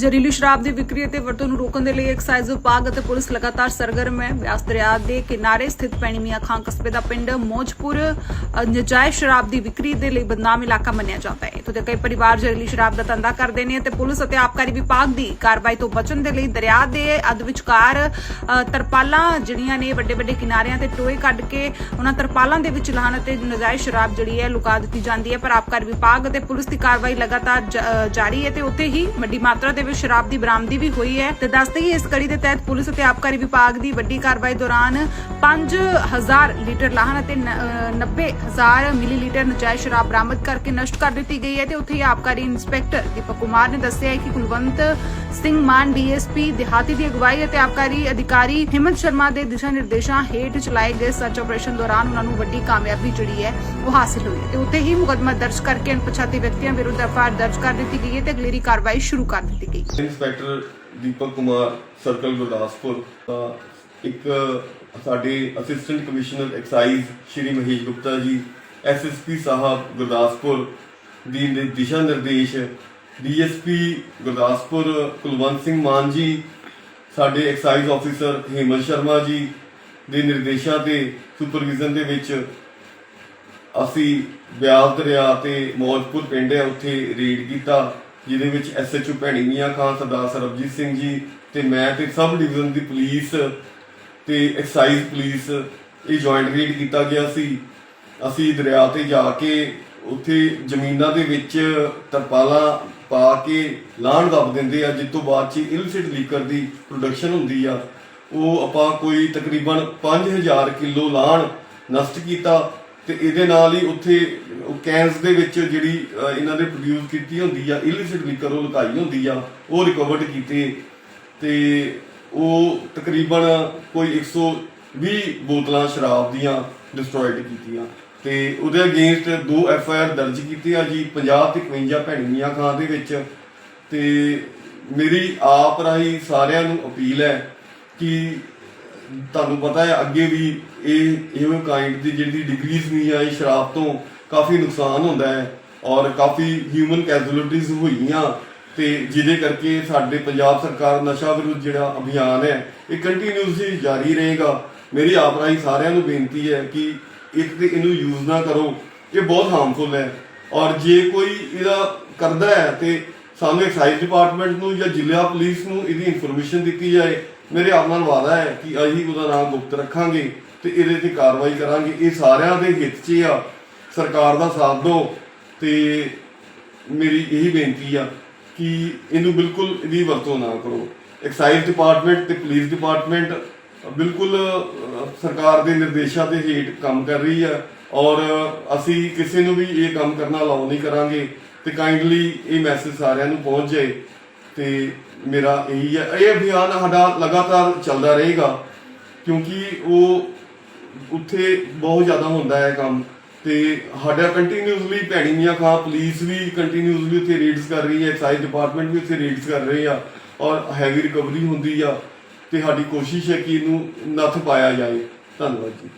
ਜ਼ਹਿਰੀਲੀ ਸ਼ਰਾਬ ਦੀ ਵਿਕਰੀ ਅਤੇ ਵਰਤੋਂ ਨੂੰ ਰੋਕਣ ਦੇ ਲਈ ਐਕਸਾਈਜ਼ ਵਿਭਾਗ ਅਤੇ ਪੁਲਿਸ ਲਗਾਤਾਰ ਸਰਗਰਮ ਹੈ। ਬਿਆਸ ਦਰਿਆ ਦੇ ਕਿਨਾਰੇ ਸਥਿਤ ਪੈਣੀ ਮੀਆਂ ਖਾਂ ਕਸਬੇ ਦਾ ਪਿੰਡ ਮੋਜਪੁਰ ਨਜਾਇਜ਼ ਸ਼ਰਾਬ ਦੀ ਵਿਕਰੀ ਦੇ ਲਈ ਬਦਨਾਮ ਇਲਾਕਾ ਮੰਨਿਆ ਜਾਂਦਾ ਹੈ। ਇੱਥੋਂ ਦੇ ਕਈ ਪਰਿਵਾਰ ਜ਼ਹਿਰੀਲੀ ਸ਼ਰਾਬ ਦਾ ਧੰਦਾ ਕਰਦੇ ਨੇ ਤੇ ਪੁਲਿਸ ਅਤੇ ਆਬਕਾਰੀ ਵਿਭਾਗ ਦੀ ਕਾਰਵਾਈ ਤੋਂ ਬਚਣ ਦੇ ਲਈ ਦਰਿਆ ਦੇ ਅੱਧ ਵਿਚਕਾਰ ਤਰਪਾਲਾਂ ਜਿਹੜੀਆਂ ਨੇ ਵੱਡੇ ਵੱਡੇ ਕਿਨਾਰਿਆਂ ਤੇ ਟੋਏ ਕੱਢ ਕੇ ਉਹਨਾਂ ਤਰਪਾਲਾਂ ਦੇ ਵਿੱਚ ਲਾਹਣ ਅਤੇ ਨਜਾਇਜ਼ ਸ਼ਰਾਬ ਜਿਹੜੀ ਹੈ ਲੁਕਾ ਦਿੱਤੀ ਜਾਂਦੀ ਹੈ। ਪਰ ਆਬਕਾਰੀ ਵਿਭਾਗ ਅਤੇ ਪੁਲਿਸ ਦੀ ਕਾਰਵਾਈ ਲਗਾਤਾਰ ਜਾਰੀ ਹੈ ਤੇ ਉੱਥੇ ਹੀ ਵੱਡੀ ਮਾਤਰਾ ਦੇ ਵਿੱਚ ਸ਼ਰਾਬ ਦੀ ਬਰਾਮਦੀ ਵੀ ਹੋਈ ਹੈ ਤੇ ਦੱਸਦੇ ਹੀ ਇਸ ਕੜੀ ਦੇ ਤਹਿਤ ਪੁਲਿਸ ਅਤੇ ਆਬਕਾਰੀ ਵਿਭਾਗ ਦੀ ਵੱਡੀ ਕਾਰਵਾਈ ਦੌਰਾਨ 5000 ਲੀਟਰ ਲਾਹਨ ਅਤੇ ਨ- ਅ, 90000 ਮਿਲੀਲੀਟਰ ਨਜਾਇਜ਼ ਸ਼ਰਾਬ ਬਰਾਮਦ ਕਰਕੇ ਨਸ਼ਟ ਕਰ ਦਿੱਤੀ ਗਈ ਹੈ ਤੇ ਉੱਥੇ ਹੀ ਆਬਕਾਰੀ ਇੰਸਪੈਕਟਰ ਦੀਪਕ ਕੁਮਾਰ ਨੇ ਦੱਸਿਆ ਹੈ ਕਿ ਕੁਲਵੰਤ ਸਿੰਘ ਮਾਨ ਡੀਐਸਪੀ ਦਿਹਾਤੀ ਦੀ ਅਗਵਾਈ ਅਤੇ ਆਬਕਾਰੀ ਅਧਿਕਾਰੀ ਹਿਮੰਤ ਸ਼ਰਮਾ ਦੇ ਦਿਸ਼ਾ ਨਿਰਦੇਸ਼ਾਂ ਹੇਠ ਚਲਾਏ ਗਏ ਸਰਚ ਆਪਰੇਸ਼ਨ ਦੌਰਾਨ ਉਹਨਾਂ ਨੂੰ ਵੱਡੀ ਕਾਮਯਾਬੀ ਜਿਹੜੀ ਹੈ ਉਹ ਹਾਸਲ ਹੋਈ ਹੈ ਤੇ ਉੱਥੇ ਹੀ ਮੁਕੱਦਮਾ ਦਰਜ ਕਰਕੇ ਅਣਪਛਾਤੇ ਵਿਅਕਤੀਆਂ ਵਿਰੁੱਧ ਐਫਆਈਆਰ ਦਰਜ ਕਰ ਦਿੱਤੀ ਗਈ ਹੈ ਤੇ ਅਗਲੇਰੀ ਕਾਰਵਾਈ ਸ਼ੁਰੂ ਕਰ ਦਿੱਤੀ ਗਈ ਹੈ ਇੰਸਪੈਕਟਰ ਦੀਪਕ ਕੁਮਾਰ ਸਰਕਲ ਗੁਰਦਾਸਪੁਰ ਤਾਂ ਇੱਕ ਸਾਡੇ assistant commissioner excise Shri Mahesh Gupta ji SSP ਸਾਹਿਬ ਗੁਰਦਾਸਪੁਰ ਦੀ ਦਿਸ਼ਾ ਨਿਰਦੇਸ਼ ਡੀਐਸਪੀ ਗੁਰਦਾਸਪੁਰ ਕੁਲਵੰਤ ਸਿੰਘ ਮਾਨ ਜੀ, ਸਾਡੇ ਐਕਸਾਈਜ਼ ਆਫੀਸਰ ਹੇਮਲ ਸ਼ਰਮਾ ਜੀ ਦੇ ਨਿਰਦੇਸ਼ਾਂ ਤੇ ਸੁਪਰਵਿਜ਼ਨ ਦੇ ਵਿੱਚ ਅਸੀਂ ਬਿਆਸ ਦਰਿਆ ਤੇ ਮੌਜਪੁਰ ਪਿੰਡ ਹੈ, ਉੱਥੇ ਰੇਡ ਕੀਤਾ। ਜਿਹਦੇ ਵਿੱਚ ਐਸਐਚਓ ਭੈਣੀ ਮੀਆਂ ਖਾਨ, ਸਰਦਾਰ ਸਰਬਜੀਤ ਸਿੰਘ ਜੀ ਤੇ ਮੈਂ ਤੇ ਸਬ ਡਿਵੀਜ਼ਨ ਦੀ ਪੁਲਿਸ ਤੇ ਐਕਸਾਈਜ਼ ਪੁਲਿਸ ਇਹ ਜੁਆਇੰਟ ਰੇਡ ਕੀਤਾ ਗਿਆ ਸੀ। ਅਸੀਂ ਦਰਿਆ ਤੇ ਜਾ ਕੇ ਉੱਥੇ ਜ਼ਮੀਨਾਂ ਦੇ ਵਿੱਚ ਤਰਪਾਲਾਂ ਪਾ ਕੇ ਲਾਣ ਦੱਬ ਦਿੰਦੇ ਆ, ਜਿਸ ਤੋਂ ਬਾਅਦ ਚ ਇਲਿਸਿਟ ਲੀਕਰ ਦੀ ਪ੍ਰੋਡਕਸ਼ਨ ਹੁੰਦੀ ਆ। ਉਹ ਆਪਾਂ ਕੋਈ ਤਕਰੀਬਨ 5000 ਕਿਲੋ ਲਾਣ ਨਸ਼ਟ ਕੀਤਾ। ਤੇ ਇਹਦੇ ਨਾਲ ਹੀ ਉੱਥੇ, ਉਹ ਕੈਨਸ ਦੇ ਵਿੱਚ ਜਿਹੜੀ ਇਹਨਾਂ ਨੇ ਪ੍ਰੋਡਿਊਸ ਕੀਤੀ ਹੁੰਦੀ ਆ ਇਲਿਸਿਟ ਲੀਕਰ ਉਹ ਲੁਕਾਈ ਹੁੰਦੀ ਆ, ਉਹ ਰਿਕਵਰਡ ਕੀਤੇ। ਤੇ ਉਹ ਤਕਰੀਬਨ ਕੋਈ 120 ਬੋਤਲਾਂ ਸ਼ਰਾਬ ਦੀਆਂ ਡਿਸਟਰੋਇਡ ਕੀਤੀਆਂ। ਤੇ ਉਹਦੇ ਅਗੇਂਸਟ ਦੋ ਐਫ ਆਈ ਆਰ ਦਰਜ ਕੀਤੀ ਆ ਜੀ 50 ਤੇ 51 ਭੈਣੀਆਂ ਖਾਂ ਦੇ ਵਿੱਚ। ਤੇ ਮੇਰੀ ਆਪ ਰਾਹੀਂ ਸਾਰਿਆਂ ਨੂੰ ਅਪੀਲ ਹੈ ਕਿ ਤੁਹਾਨੂੰ ਪਤਾ ਹੈ, ਅੱਗੇ ਵੀ ਇਹ, ਇਹੋ ਕਾਈਂਡ ਦੀ ਜਿਹੜੀ ਡਿਗਰੀਜ਼ ਨਹੀਂ ਆਈ ਸ਼ਰਾਬ ਤੋਂ ਕਾਫੀ ਨੁਕਸਾਨ ਹੁੰਦਾ ਹੈ ਔਰ ਕਾਫੀ ਹਿਊਮਨ ਕੈਜ਼ੁਅਲਟੀਜ਼ ਹੋਈਆਂ ਤੇ ਜਿਹਦੇ ਕਰਕੇ ਸਾਡੇ ਪੰਜਾਬ ਸਰਕਾਰ ਨਸ਼ਾ ਵਿਰੁੱਧ ਜਿਹੜਾ ਅਭਿਆਨ ਹੈ, ਇਹ ਕੰਟੀਨਿਊਸਲੀ ਜਾਰੀ ਰਹੇਗਾ। ਮੇਰੀ ਆਪ ਰਾਹੀਂ ਸਾਰਿਆਂ ਨੂੰ ਬੇਨਤੀ ਹੈ ਕਿ ਇੱਕ ਤੇ ਇਹਨੂੰ ਯੂਜ਼ ਨਾ ਕਰੋ, ਇਹ ਬਹੁਤ ਹਾਰਮਫੁਲ ਹੈ ਔਰ ਜੇ ਕੋਈ ਇਹਦਾ ਕਰਦਾ ਹੈ ਤੇ ਸਾਨੂੰ ਐਕਸਾਈਜ਼ ਡਿਪਾਰਟਮੈਂਟ ਨੂੰ ਜਾਂ ਜ਼ਿਲ੍ਹਾ ਪੁਲਿਸ ਨੂੰ ਇਹਦੀ ਇਨਫੋਰਮੇਸ਼ਨ ਦਿੱਤੀ ਜਾਏ ਮੇਰੇ ਆਪ ਨਾਲ ਵਾਅਦਾ ਹੈ ਕਿ ਅਸੀਂ ਉਹਦਾ ਨਾਮ ਗੁਪਤ ਰੱਖਾਂਗੇ ਤੇ ਇਹਦੇ ਤੇ ਕਾਰਵਾਈ ਕਰਾਂਗੇ। ਇਹ ਸਾਰਿਆਂ ਦੇ ਹਿੱਤ 'ਚ ਆ। ਸਰਕਾਰ ਦਾ ਸਾਥ ਦਿਓ ਤੇ ਮੇਰੀ ਇਹੀ ਬੇਨਤੀ ਆ ਕਿ ਇਹਨੂੰ ਬਿਲਕੁਲ ਇਹਦੀ ਵਰਤੋਂ ਨਾ ਕਰੋ। ਐਕਸਾਈਜ਼ ਡਿਪਾਰਟਮੈਂਟ ਤੇ ਪੁਲਿਸ ਡਿਪਾਰਟਮੈਂਟ ਬਿਲਕੁਲ ਸਰਕਾਰ ਦੇ ਨਿਰਦੇਸ਼ਾਂ ਦੇ ਹੇਠ ਕੰਮ ਕਰ ਰਹੀ ਆ ਔਰ ਅਸੀਂ ਕਿਸੇ ਨੂੰ ਵੀ ਇਹ ਕੰਮ ਕਰਨਾ ਅਲਾਉ ਨਹੀਂ ਕਰਾਂਗੇ ਤੇ ਕਾਈਂਡਲੀ ਇਹ ਮੈਸੇਜ ਸਾਰਿਆਂ ਨੂੰ ਪਹੁੰਚ ਜਾਏ। ਤੇ ਮੇਰਾ ਇਹੀ ਹੈ। ਇਹ ਅਭਿਆਨ ਸਾਡਾ ਲਗਾਤਾਰ ਚੱਲਦਾ ਰਹੇਗਾ, ਕਿਉਂਕਿ ਉਹ ਉੱਥੇ ਬਹੁਤ ਜ਼ਿਆਦਾ ਹੁੰਦਾ ਹੈ ਕੰਮ। ਤੇ ਸਾਡਾ ਕੰਟੀਨਿਊਸਲੀ ਭੈਣੀ ਮੀਆਂ ਖਾਂ ਪੁਲਿਸ ਵੀ ਕੰਟੀਨਿਊਸਲੀ ਉੱਥੇ ਰੇਡਸ ਕਰ ਰਹੀ ਹੈ ਐਕਸਾਈਜ਼ ਡਿਪਾਰਟਮੈਂਟ ਵੀ ਉੱਥੇ ਰੇਡਸ ਕਰ ਰਹੇ ਆ ਔਰ ਹੈਵੀ ਰਿਕਵਰੀ ਹੁੰਦੀ ਆ। ਤੇ ਸਾਡੀ ਕੋਸ਼ਿਸ਼ ਹੈ ਕਿ ਇਹਨੂੰ ਨੱਥ ਪਾਇਆ ਜਾਏ। ਧੰਨਵਾਦ ਜੀ।